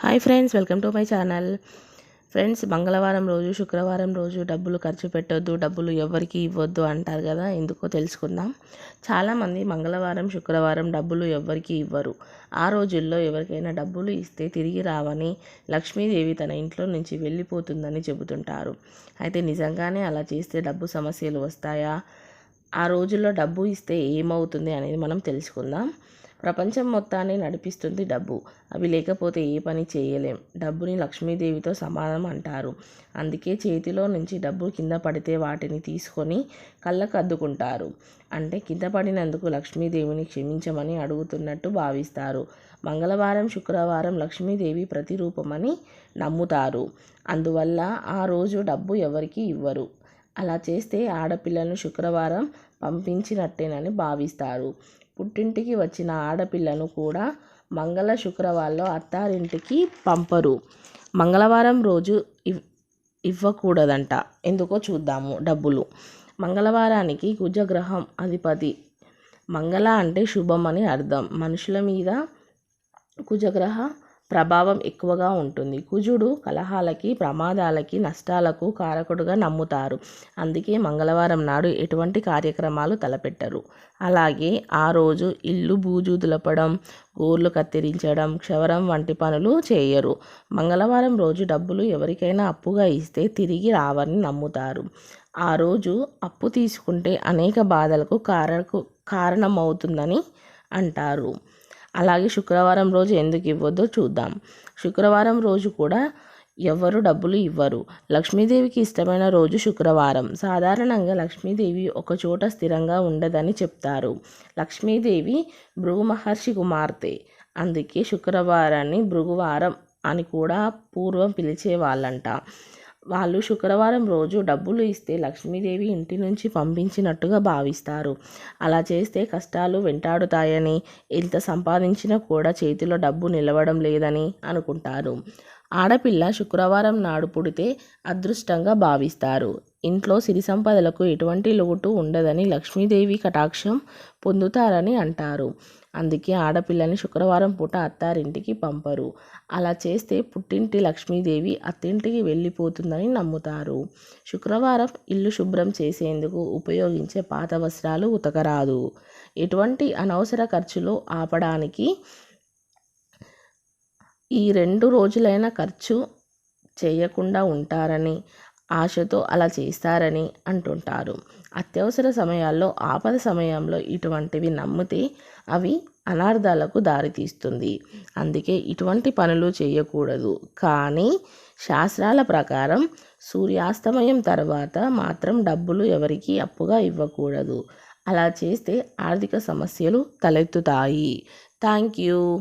Hi friends welcome to my channel. Friends మంగళవారం రోజు శుక్రవారం రోజు డబ్బులు ఖర్చు పెట్టొద్దు డబ్బులు ఎవరికి ఇవ్వద్దు అంటారు కదా ఎందుకో తెలుసుకుందాం. చాలామంది మంగళవారం శుక్రవారం డబ్బులు ఎవరికి ఇవ్వరు. ఆ రోజుల్లో ఎవరికైనా డబ్బులు ఇస్తే తిరిగి రావని లక్ష్మీదేవి తన ఇంట్లో నుంచి వెళ్ళిపోతుందని చెబుతుంటారు. అయితే నిజంగానే అలా చేస్తే డబ్బు సమస్యలు వస్తాయా? ఆ రోజుల్లో డబ్బు ఇస్తే ఏమవుతుంది అనేది మనం తెలుసుకుందాం. ప్రపంచం మొత్తాన్ని నడిపిస్తుంది డబ్బు. అవి లేకపోతే ఏ పని చేయలేం. డబ్బుని లక్ష్మీదేవితో సమానం అంటారు. అందుకే చేతిలో నుంచి డబ్బు కింద పడితే వాటిని తీసుకొని కళ్ళకు అద్దుకుంటారు. అంటే కింద పడినందుకు లక్ష్మీదేవిని క్షమించమని అడుగుతున్నట్టు భావిస్తారు. మంగళవారం శుక్రవారం లక్ష్మీదేవి ప్రతిరూపమని నమ్ముతారు. అందువల్ల ఆ రోజు డబ్బు ఎవరికి ఇవ్వరు. అలా చేస్తే ఆడపిల్లను శుక్రవారం పంపించినట్టేనని భావిస్తారు. పుట్టింటికి వచ్చిన ఆడపిల్లను కూడా మంగళ శుక్రవారంలో అత్తారింటికి పంపరు. మంగళవారం రోజు ఇవ్ ఇవ్వకూడదంట. ఎందుకో చూద్దాము డబ్బులు. మంగళవారానికి కుజగ్రహం అధిపతి. మంగళ అంటే శుభం అని అర్థం. మనుషుల మీద కుజగ్రహ ప్రభావం ఎక్కువగా ఉంటుంది. కుజుడు కలహాలకి ప్రమాదాలకి నష్టాలకు కారకుడుగా నమ్ముతారు. అందుకే మంగళవారం నాడు ఎటువంటి కార్యక్రమాలు తలపెట్టరు. అలాగే ఆ రోజు ఇల్లు బూజు దులపడం గోర్లు కత్తిరించడం క్షవరం వంటి పనులు చేయరు. మంగళవారం రోజు డబ్బులు ఎవరికైనా అప్పుగా ఇస్తే తిరిగి రావని నమ్ముతారు. ఆ రోజు అప్పు తీసుకుంటే అనేక బాధలకు కారకు కారణమవుతుందని అంటారు. అలాగే శుక్రవారం రోజు ఎందుకు ఇవ్వద్దో చూద్దాం. శుక్రవారం రోజు కూడా ఎవరు డబ్బులు ఇవ్వరు. లక్ష్మీదేవికి ఇష్టమైన రోజు శుక్రవారం. సాధారణంగా లక్ష్మీదేవి ఒక చోట స్థిరంగా ఉండదని చెప్తారు. లక్ష్మీదేవి భృగు మహర్షి కుమార్తె. అందుకే శుక్రవారాన్ని భృగువారం అని కూడా పూర్వం పిలిచేవాళ్ళంట. వాళ్ళు శుక్రవారం రోజు డబ్బులు ఇస్తే లక్ష్మీదేవి ఇంటి నుంచి పంపించినట్టుగా భావిస్తారు. అలా చేస్తే కష్టాలు వెంటాడుతాయని ఎంత సంపాదించినా కూడా చేతిలో డబ్బు నిలవడం లేదని అనుకుంటారు. ఆడపిల్ల శుక్రవారం నాడు పుడితే అదృష్టంగా భావిస్తారు. ఇంట్లో సిరి సంపదలకు ఎటువంటి లోటు ఉండదని లక్ష్మీదేవి కటాక్షం పొందుతారని అంటారు. అందుకే ఆడపిల్లని శుక్రవారం పూట అత్తారింటికి పంపరు. అలా చేస్తే పుట్టింటి లక్ష్మీదేవి అత్తింటికి వెళ్ళిపోతుందని నమ్ముతారు. శుక్రవారం ఇల్లు శుభ్రం చేసేందుకు ఉపయోగించే పాత వస్త్రాలు ఉతకరాదు. ఎటువంటి అనవసర ఖర్చులు ఆపడానికి ఈ రెండు రోజులైన ఖర్చు చేయకుండా ఉంటారని ఆశతో అలా చేస్తారని అంటుంటారు. అత్యవసర సమయాల్లో ఆపద సమయంలో ఇటువంటివి నమ్మితే అవి అనార్థాలకు దారితీస్తుంది. అందుకే ఇటువంటి పనులు చేయకూడదు. కానీ శాస్త్రాల ప్రకారం సూర్యాస్తమయం తర్వాత మాత్రం డబ్బులు ఎవరికి అప్పుగా ఇవ్వకూడదు. అలా చేస్తే ఆర్థిక సమస్యలు తలెత్తుతాయి. Thank you.